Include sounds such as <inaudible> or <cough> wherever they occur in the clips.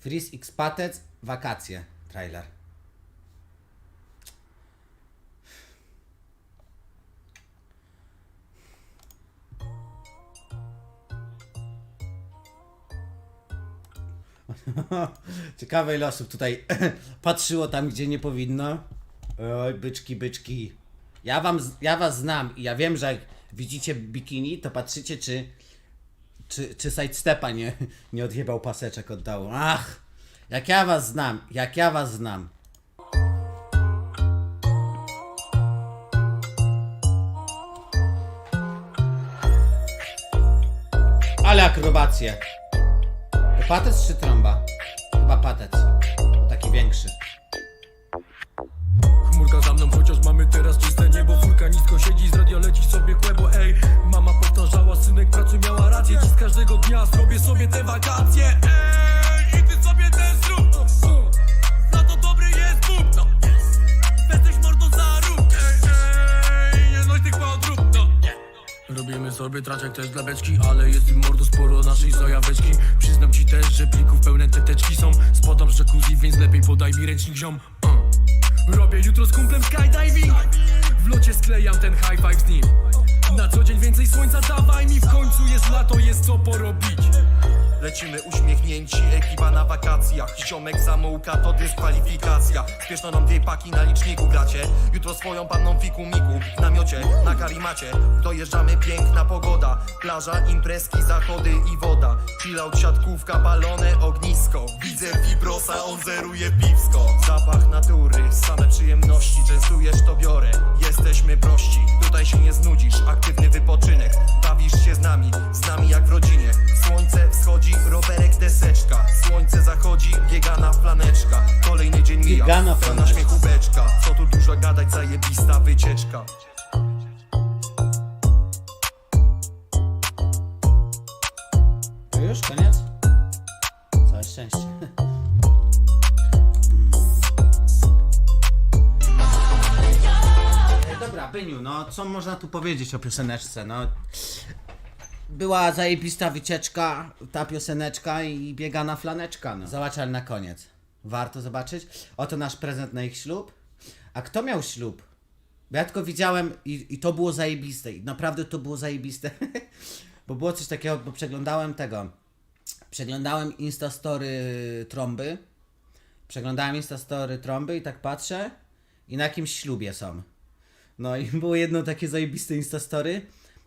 Freeze X Patec, wakacje, trailer. <laughs> Ciekawe ile osób tutaj <clears throat> patrzyło tam, gdzie nie powinno. Oj, byczki, byczki. Ja, wam, ja was znam i ja wiem, że jak widzicie bikini, to patrzycie, czy, czy, czy sidestepa nie, nie odjebał paseczek od dołu. Ach, jak ja was znam, jak ja was znam. Ale akrobacje. To patec czy trąba? Chyba patec. Taki większy. Dnia zrobię sobie te wakacje. Ej, i ty sobie też zrób. Na to dobry jest Bóg, no Jesteś mordą za rób Ej, ej, tych podrób, no Robimy sobie traczek też dla beczki, ale jest im mordo sporo naszej zajaweczki. Przyznam ci też, że plików pełne teteczki są. Spadam z jacuzzi, więc lepiej podaj mi ręcznik ziom. Uh. Robię jutro z kumplem skydiving W locie sklejam ten high five z nim. Na co dzień więcej słońca dawaj mi W końcu jest lato, jest co porobić Lecimy uśmiechnięci, ekipa na wakacjach. Ziomek samouka to dyskwalifikacja. Spieszno nam dwie paki na liczniku gracie Jutro swoją panną fiku miku W namiocie, na karimacie. Dojeżdżamy, piękna pogoda. Plaża, imprezki, zachody i woda. Chillout, siatkówka, balone, ognisko. Widzę fibrosa, on zeruje piwsko. Zapach natury, same przyjemności. Częstujesz to biorę, jesteśmy prości Tutaj się nie znudzisz, aktywny wypoczynek Flaneczka. śmiechu beczka Co tu dużo gadać, zajebista wycieczka To już? Koniec? Całe szczęście. Mm. Dobra, Byniu, no co można tu powiedzieć o pioseneczce? No, była zajebista wycieczka, ta pioseneczka i biegana flaneczka. No. Zobacz, ale na koniec. Warto zobaczyć. Oto nasz prezent na ich ślub. A kto miał ślub? Bo ja tylko widziałem i, i to było zajebiste. I naprawdę to było zajebiste. <laughs> bo było coś takiego, bo przeglądałem tego. Przeglądałem Instastory trąby. Przeglądałem Instastory trąby i tak patrzę i na jakimś ślubie są. No i <laughs> było jedno takie zajebiste Instastory.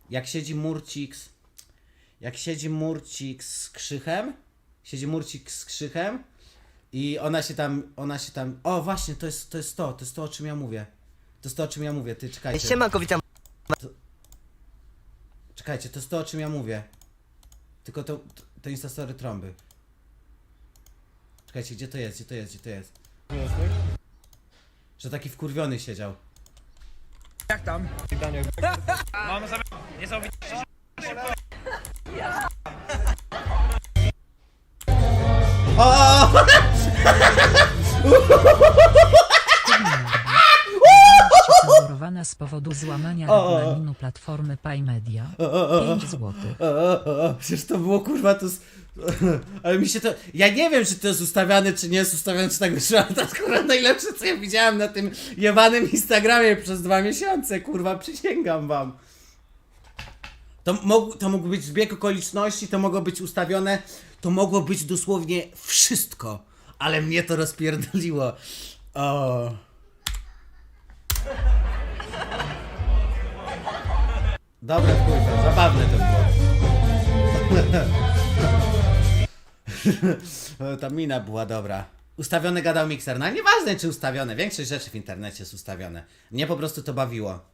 Jak siedzi Murcik z, jak siedzi Murcik z Krzychem, siedzi Murcik z Krzychem i ona się tam, ona się tam, o właśnie, to jest to, jest to, to jest to, o czym ja mówię. To jest to, o czym ja mówię, ty czekajcie. Siemanko, witam Czekajcie, to jest to, o czym ja mówię. Tylko to, to, to Instastory trąby. Czekajcie, gdzie to jest, gdzie to jest, gdzie to jest? Że taki wkurwiony siedział. <laughs> <laughs> cenzurowana z powodu złamania regulaminu platformy Pay Media. 5 złotych. O, o, o, przecież to było kurwa to. z- <laughs> Ale mi się to. Ja nie wiem, czy to jest ustawiane, czy nie jest ustawiane, czy tak wyszło, ale to jest kurwa najlepsze, co ja widziałem na tym jebanym Instagramie przez dwa miesiące, kurwa, przysięgam wam. To, mógł, to mógł być zbieg okoliczności, to mogło być ustawione, to mogło być dosłownie wszystko, ale mnie to rozpierdoliło. O. Dobre zabawne to było. <laughs> Ta mina była dobra. Ustawiony gadał mikser. No nieważne czy ustawione, większość rzeczy w internecie jest ustawione. Mnie po prostu to bawiło.